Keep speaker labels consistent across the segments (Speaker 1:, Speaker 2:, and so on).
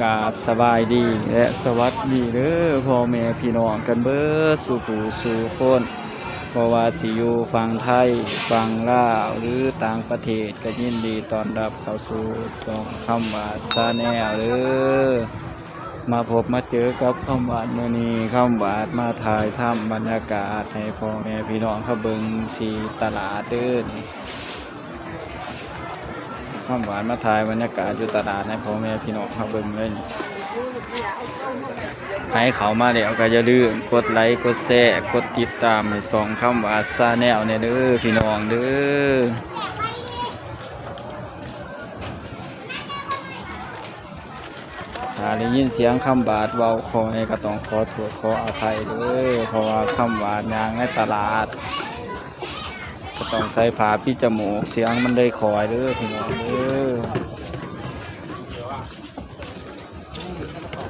Speaker 1: กาบสบายดีและสวัสดีเด้อพ่อแม่พี่น้องกันเบิดสู่ผู้สู่คนเพราะว่าสิอยู่ฝั่งไทยฝั่งลาวหรือต่างประเทศก็ยินดีต้อนรับเข้าสู่สองคำว่าซาแนลเด้อมาพบมาเจอกับคำหวานมื้อนี้คำหวานมาถ่ายทำบรรยากาศให้พ่อแม่พี่น้องเขาเบิงที่ตลาดเด้อนี่ ความหวานมาถ่ายบรรยากาศอยู่ตลาดให้พ่อแม่พี่น้องเขาเบิ่งเลยนี่ให้เขามาแล้วก็อย่าลืมกดไลค์กดแชร์กดติดตามให้สองคำว่าซาแนลเนี่ยเด้อพี่น้องเด้อถ้าได้ยินเสียงคำบาดเว้าขอให้ก็ต้องขอโทษขออภัยเด้อเพราะว่าคำหวานยางในตลาด ต้องใช้ผ้าปิดจมูกเสียงมันได้คอยเด้อพี่น้องเด้อ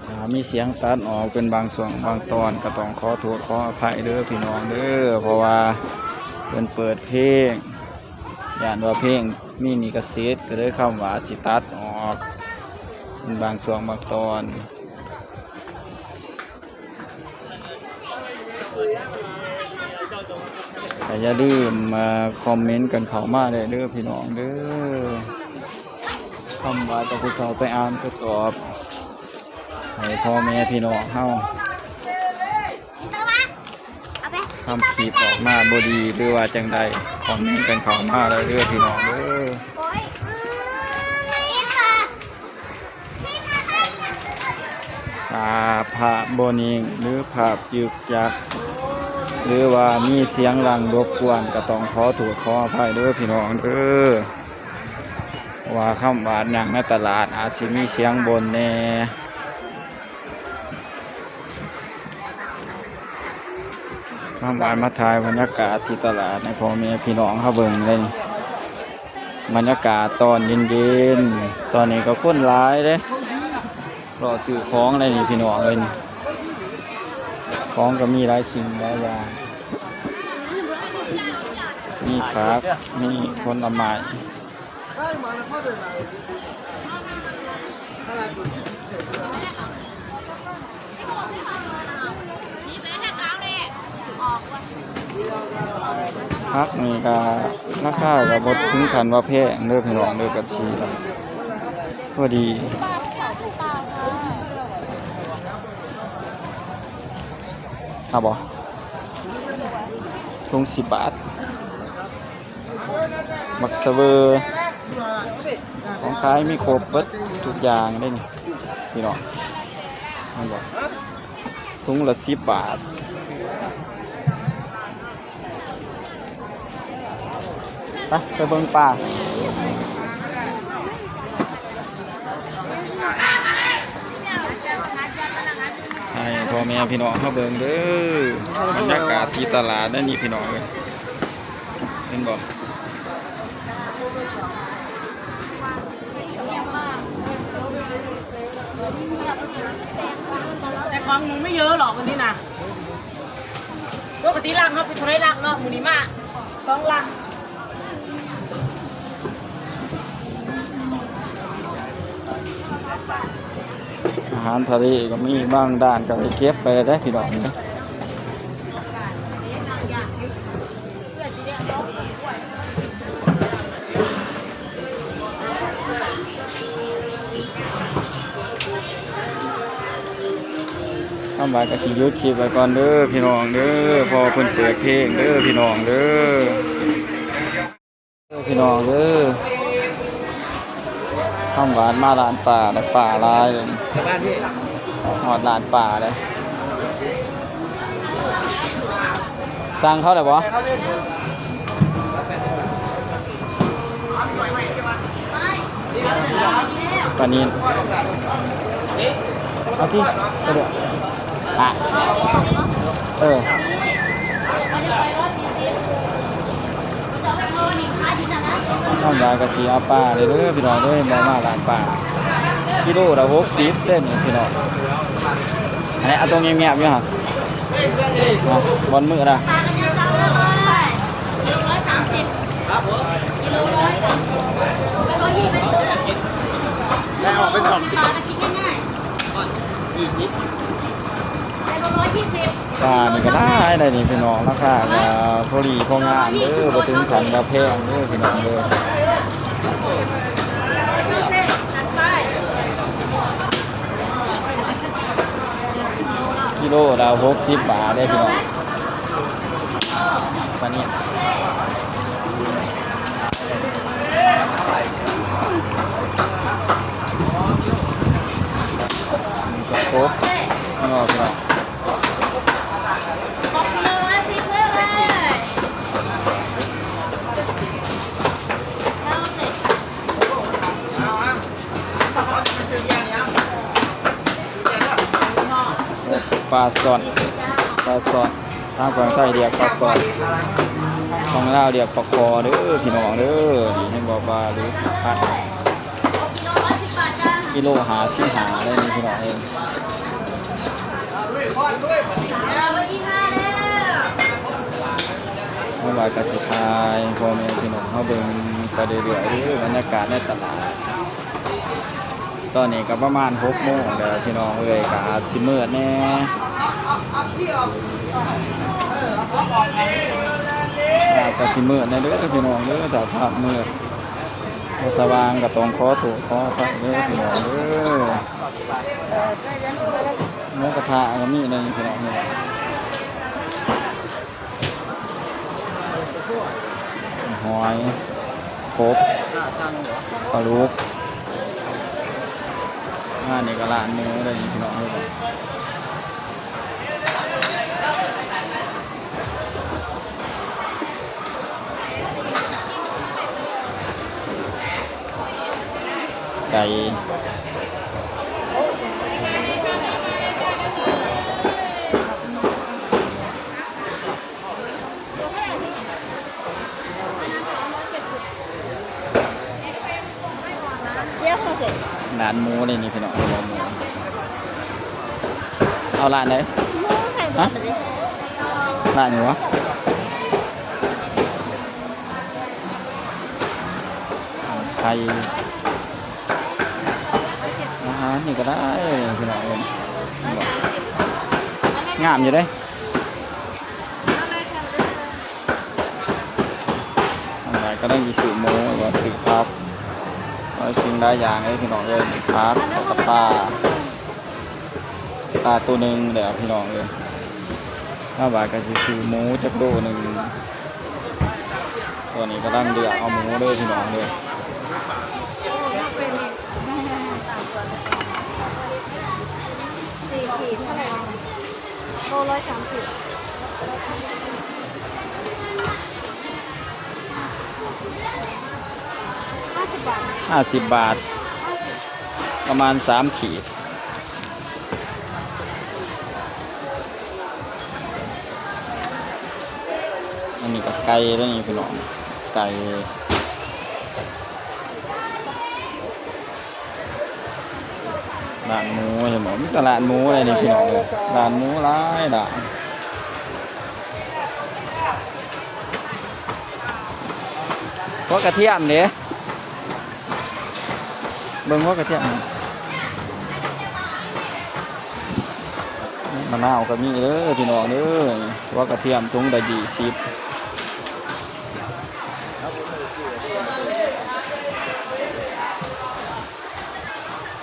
Speaker 1: ถ้ามีเสียงตัดออกเป็นบางส่วนบางตอนก็ต้องขอโทษขออภัยเด้อพี่น้องเด้อเพราะว่าเป็นเปิดเพลงย่านว่าเพลงมีนิกสิทธิ์ก็เลยคำว่าสิตัดออกเป็นบางส่วนบางตอน แต่อย่าลืมมาคอมเมนต์กันเข้ามาเลยเด้อพี่น้องเด้อคำว่าจะไปเขาไปอ่านก็ตอบให้พ่อแม่พี่น้องเฮาทำคลิปออกมาบดีหรือว่าจังใดคอมเมนต์กันเข้ามาเลยเด้อพี่น้องเด้อถ้าภาพโบนิ่งหรือภาพยึกยัก หรือว่ามีเสียงรังรบกวนก็ต้องขอถูกขออภัยเด้อพี่น้องเด้อว่าคำหวานอย่างในตลาดอาจสิมีเสียงบนแน่คำหวานมาถ่ายบรรยากาศที่ตลาดในพ่อแม่พี่น้องเขาเบิ่งเลยบรรยากาศตอนเย็นๆตอนนี้ก็คนร้ายเลยรอซื้อของอะไรนี่พี่น้องเลยนี่ ของก็มีหลายสิ่งหลายอย่างมีผักมีผลไม้ผักนี่ก็ราคาก็บดถึงขันว่าแพงเด้อพี่น้องเด้อกับชีพอดี เอาบ่ทุงสิบบาทมักเสเวอร์ของขายมีครบเบิดทุกอย่างได้นี่พี่น้องนั่นบอกถุงละสิบบาทไปไปเบิ่งป่า พ่อแม่พี่น้องเข้าเบิ่งเด้อบรรยากาศที่ตลาดนั่นนี่พี่น้องเลยเห็นบอก
Speaker 2: แต่ของหนูไม่เยอะหรอกวันนี้นะปกติลังเนาะเป็นเท่าไรลังเนาะมูนี้มาสองลัง
Speaker 1: อาหารทะเลก็มีบ้างด้านก็ไปเก็บไปได้พี่น้องนะทำไว้ก็สิยุดคลิปไว้ก่อนเด้อพี่น้องเด้อพอเพิ่นเปิดเพลงเด้อพี่น้องเด้อพี่น้องเด้อทำหวานมาร้านป่าแล้วป่าลายเลย กั
Speaker 3: บบ้านพี่
Speaker 1: หอดร้านป่าเลยสั่งเขาเลยบ่ปานีนเอาที่กระเดกอะเออน้องยากะทิเอาปลาเลยเด้อพี่น้องเด้อมามาร้านป่า กิโลละหกสิบเส้นนี่พี่น้องอันนี้เอาตรงเงียบๆอยู่ฮะมาบอลมือละ
Speaker 3: แล้วออกเป็นสอง
Speaker 2: ปลาคิดง่ายๆ
Speaker 3: ยี่สิบ
Speaker 2: เป็นร้อยยี่สิบ
Speaker 1: ปลานี่ก็ได้ได้นี่พี่น้องราคาก็พอดีพองามเด้อบ่ถึงขันกระแพงเด้อพี่น้องเด้อ
Speaker 2: ชื่อเส้นอันไป
Speaker 1: กิโลเราหกสิบบาทได้พี่น้องวันนี้โค้งนอก
Speaker 2: เราเลยสิเพื่อนเลยเอาเสร็จ
Speaker 1: ปลาสดปลาสดทางฝั่งใต้เรียกปลาสดของลาวเรียกปลาคอเด้อพี่น้องเด้อนี่ให้บอกปลาหรือพัด
Speaker 2: กิโลร้อยสิบบาทจ้า
Speaker 1: กิโลหาชิหาได้นี่พี่น้องเอง
Speaker 2: ร้อยยี่ห้าแล้ว
Speaker 1: เมื่อวานกสิทายพ่อแม่พี่น้องเขาเบิ่งไปเรื่อยๆเด้อบรรยากาศในตลาด ตอนนี้ก็ประมาณ6โมงแล้วพี่น้องเอ้ยก็อาจสิมืดแน่อาจจะสิมืดแน่เด้อพี่น้องเด้อแต่ภาพมืดบ่สว่างก็ต้องขอโทษขออภัยเด้อพี่น้องเด้อหมูกระทะก็มีในพี่น้องเนี่ยหอยครบปลาลูก มาในกระลานเนื้ออะไรอย่างเงี้ยไก่านหมูเลยนี่พี่น้องร้านหมูเอาร้านไหนฮะร้านไหนวะไข่อาหารนี่ก็ได้พี่น้องเอ้ยงามอยู่เด้อะไรก็ได้มีสื่อหมูว่าสื่อพับ ว่าสิ่งได้ยางเลยพี่น้องเอ้ยพับกับปลาปลาตัวหนึ่งเดี๋ยวพี่น้องเลยถ้าบาทก็สิซื้อหมูจักโลหนึ่งตัวนี้ก็ตั้งเดือดเอาหมูเด้อพี่น้องเลย
Speaker 2: สี่ขีดเท่าไหร่โลร้อยสามสิบ ห้าสิบบาท
Speaker 1: ห้าสิบบาท ประมาณสามขีด อันนี้ก็ไก่แล้วนี่พี่น้องไก่ร้านหมูเห็นไหมมีตลาดหมูอะไรนี่พี่น้องเลยร้านหมูร้ายด่านพวกกระเทียมเด้ เบิ่งว่ากระเทียมมะนาวก็มีเด้อพี่น้องเด้อว่ากระเทียมถุงละยี่สิบ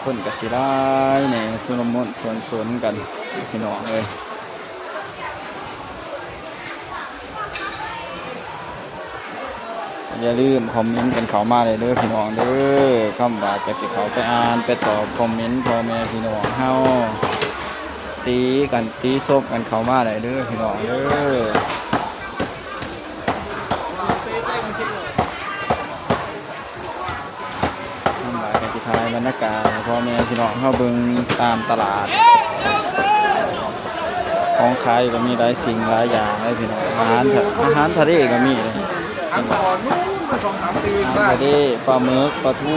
Speaker 1: คนกับสิได้ในสุนมนสวนสวนกันพี่น้องเลย อย่าลืมคอมเมนต์กันเขามาเลยเด้อพี่น้องเด้อคำว่าจะสิเขาไปอ่านไปตอบคอมเมนต์พ่อแม่พี่น้องเฮาตีกันตีซบกันเขามาเลยเด้อพี่น้องเด้อทำลายกันสิทายบรรยากาศพ่อแม่พี่น้องเฮาเบิ่งตามตลาด ของขายก็มีหลายสิ่งหลายอย่างเลยพี่น้องอาหารอาหารทะเลก็มีเลย
Speaker 3: สองสามปี
Speaker 1: อาหาร
Speaker 3: ได้
Speaker 1: ทะเลปลาหมึกปลาทู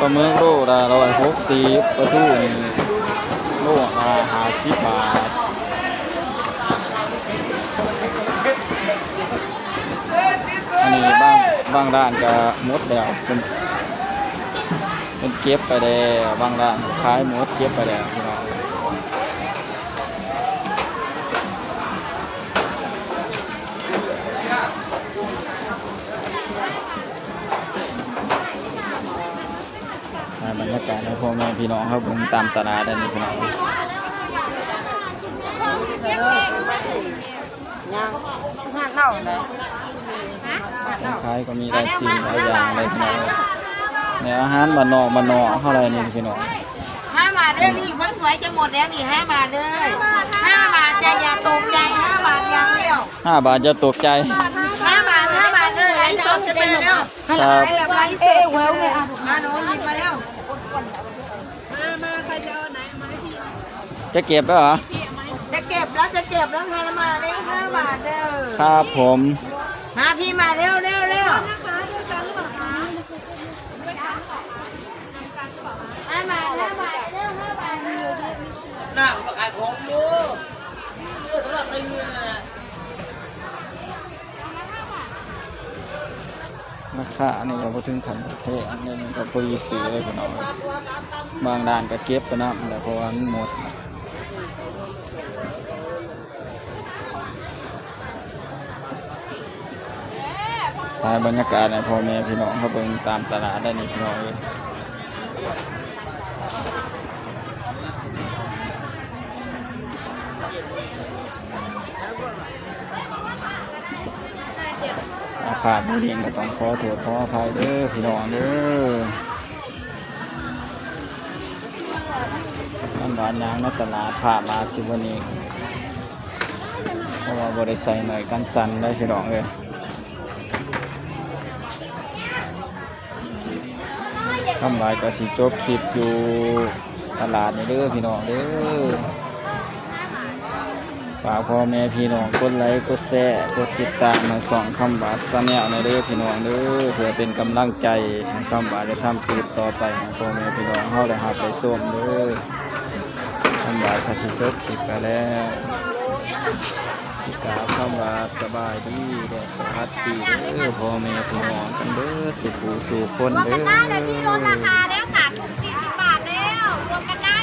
Speaker 1: ปลาหมึกโลละร้อยหกสิบปลาทูนี่โลละห้าสิบบาทอันนี้บางบางร้านก็หมดแล้วเป็นเป็นเก็บไปแล้วบางร้านขายหมดเก็บไปแล้ว บรรยากาศให้พ่อแม่พี่น้องครับผมตามตลาดได้นี่พี่น้อง
Speaker 2: ย่าย
Speaker 1: สินค้าก็มีได้สิ่งหลายอย่างเลยพี่น้องเนี่ยอาหารมานนอกมานนอกเท่าไรนี่พี่น้อง
Speaker 2: ห้ามาเด้อนี่คนสวยจะหมดแล้วนี่ห้ามาเด้อห้ามาจะอย่าตกใจห้าบาทย่างเดียว
Speaker 1: ห้าบาทจะตกใจ
Speaker 2: ห้าบาทห้าบาทเด้อไอ้สดจะเป็นแล้ว
Speaker 1: ครับ
Speaker 2: แบบไรเซ่เวลเลยอะมาหนูหยิบมาแล้วมามาใครจะเอาไหนมาให้พี่
Speaker 1: จะเก็บแล้วเหรอ
Speaker 2: จะเก็บแล้วจะเก็บแล้วให้มาเร็วห้าบาทเด้อ
Speaker 1: ครับผม
Speaker 2: มาพี่มาเร็วเร็วเร็วห้าบาทห้าบาทเร็วห้าบาท
Speaker 4: น่ามาขายของดูเลือดตลอดตึงเลยนะ
Speaker 1: ราคาอันนี้ก็พอถึงขันเทอันนี้มันก็พอดีซื้อเลยพี่น้องบางร้านก็เก็บไปนะแต่เพราะว่ามันหมด ถ่ายบรรยากาศในพ่อแม่พี่น้องเขาเบิ่งตามตลาดได้นี่พี่น้องเลยอาภาพนี้ก็ต้องขอโทษขออภัยเด้อพี่น้องเด้อน้ำหวานยางในตลาดผ่ามาสิวันนี้เพราะว่าบริใส่หน่อยกันสันได้พี่น้องเลย ทำลายก็สิจบคลิปอยู่ตลาดนี่เด้อพี่น้องเด้อฝากพ่อแม่พี่น้องกดไลค์กดแชร์กดติดตามมาสองคำบาสแนลในเด้อพี่น้องเด้อเพื่อเป็นกำลังใจคำบาได้ทำคลิปต่อไปพ่อแม่พี่น้องเฮาได้หับได้ส้มเด้อคำบาคาสิจบคลิปไปแล้ว สิกาวคำว่าสบายดีและสวัสดีเด้อพ่อแม่พี่น้องกันเด้อสุขสู่คน
Speaker 5: รวม
Speaker 1: เด้
Speaker 5: กันได้
Speaker 1: อ
Speaker 5: แต่ที่ลดราคาแล้วสามถูก40บาทแล้วรวมกันได้